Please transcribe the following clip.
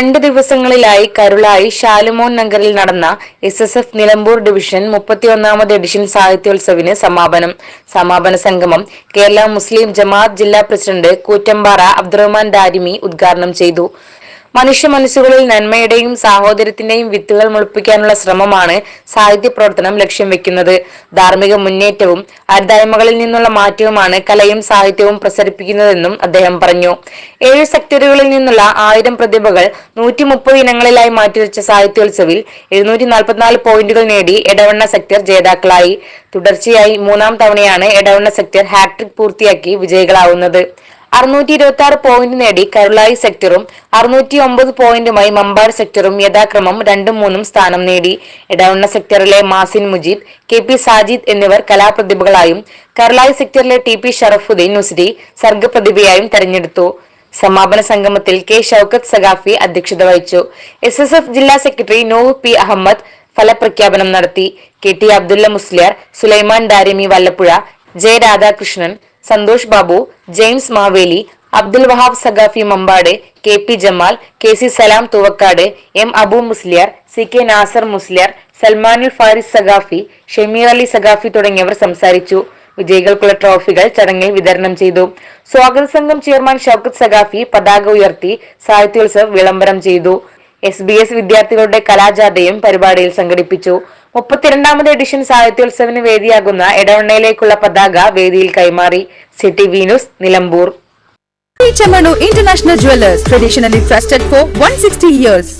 രണ്ട് ദിവസങ്ങളിലായി കരുളായി ഷാലുമോൻ നഗറിൽ നടന്ന S S F Nilambur division മുപ്പത്തിയൊന്നാമത് edition സാഹിത്യോത്സവിന് സമാപനം. സമാപന സംഗമം കേരള മുസ്ലിം ജമാഅത്ത് ജില്ലാ പ്രസിഡന്റ് കൂറ്റമ്പാറ അബ്ദുറഹ്മാൻ ദാരിമി ഉദ്ഘാടനം ചെയ്തു. മനുഷ്യ മനസ്സുകളിൽ നന്മയുടെയും സാഹോദര്യത്തിന്റെയും വിത്തുകൾ മുളപ്പിക്കാനുള്ള ശ്രമമാണ് സാഹിത്യ പ്രവർത്തനം ലക്ഷ്യം വെക്കുന്നത്. ധാർമ്മിക മുന്നേറ്റവും അരുതായ്മകളിൽ നിന്നുള്ള മാറ്റവുമാണ് കലയും സാഹിത്യവും പ്രസരിപ്പിക്കുന്നതെന്നും അദ്ദേഹം പറഞ്ഞു. ഏഴ് സെക്ടറുകളിൽ നിന്നുള്ള ആയിരം പ്രതിഭകൾ നൂറ്റി മുപ്പത് ഇനങ്ങളിലായി മാറ്റിവെച്ച സാഹിത്യോത്സവിൽ എഴുന്നൂറ്റി നാൽപ്പത്തിനാല് പോയിന്റുകൾ നേടി എടവണ്ണ സെക്ടർ ജേതാക്കളായി. തുടർച്ചയായി മൂന്നാം തവണയാണ് എടവണ്ണ സെക്ടർ ഹാട്രിക് പൂർത്തിയാക്കി വിജയികളാവുന്നത്. അറുന്നൂറ്റി ഇരുപത്തി ആറ് പോയിന്റ് നേടി കരുളായി സെക്ടറും അറുന്നൂറ്റി ഒമ്പത് പോയിന്റുമായി മമ്പാട് സെക്ടറും യഥാക്രമം രണ്ടും മൂന്നും സ്ഥാനം നേടി. ഇടവണ്ണ സെക്ടറിലെ മാസിൻ മുജീബ് കെ പി സാജിദ് എന്നിവർ കലാപ്രതിഭകളായും കരുളായി സെക്ടറിലെ ടി പി ഷറഫുദ്ദീൻ നുസ്രി സർഗപ്രതിഭയായും തെരഞ്ഞെടുത്തു. സമാപന സംഗമത്തിൽ കെ ഷൌക്കത്ത് സഖാഫി അധ്യക്ഷത വഹിച്ചു. എസ് എസ് എഫ് ജില്ലാ സെക്രട്ടറി നൂഹ് പി അഹമ്മദ് ഫലപ്രഖ്യാപനം നടത്തി. K T Abdulla Musliyar Sulaiman Darimi Vallappuzha J Radhakrishnan Santhosh Babu James Maveli Abdul Wahab Saqafi Mambad K P Jamal K C Salam Thuvakkad M Abu Musliyar C K Nasar Musliyar Salmanul Faris Saqafi Shameer Ali Saqafi തുടങ്ങിയവർ സംസാരിച്ചു. വിജയികൾക്കുള്ള ട്രോഫികൾ ചടങ്ങിൽ വിതരണം ചെയ്തു. സ്വാഗത സംഘം chairman Shoukath Saqafi പതാക ഉയർത്തി സാഹിത്യോത്സവ് വിളംബരം ചെയ്തു. എസ് ബി എസ് വിദ്യാർത്ഥികളുടെ കലാജാഥയും പരിപാടിയിൽ സംഘടിപ്പിച്ചു. മുപ്പത്തിരണ്ടാമത് എഡിഷൻ സാഹിത്യോത്സവിന് വേദിയാകുന്ന എടവണ്ണയിലേക്കുള്ള പതാക വേദിയിൽ കൈമാറി city Venus Nilambur international International Jewelers, traditionally trusted for 160 years.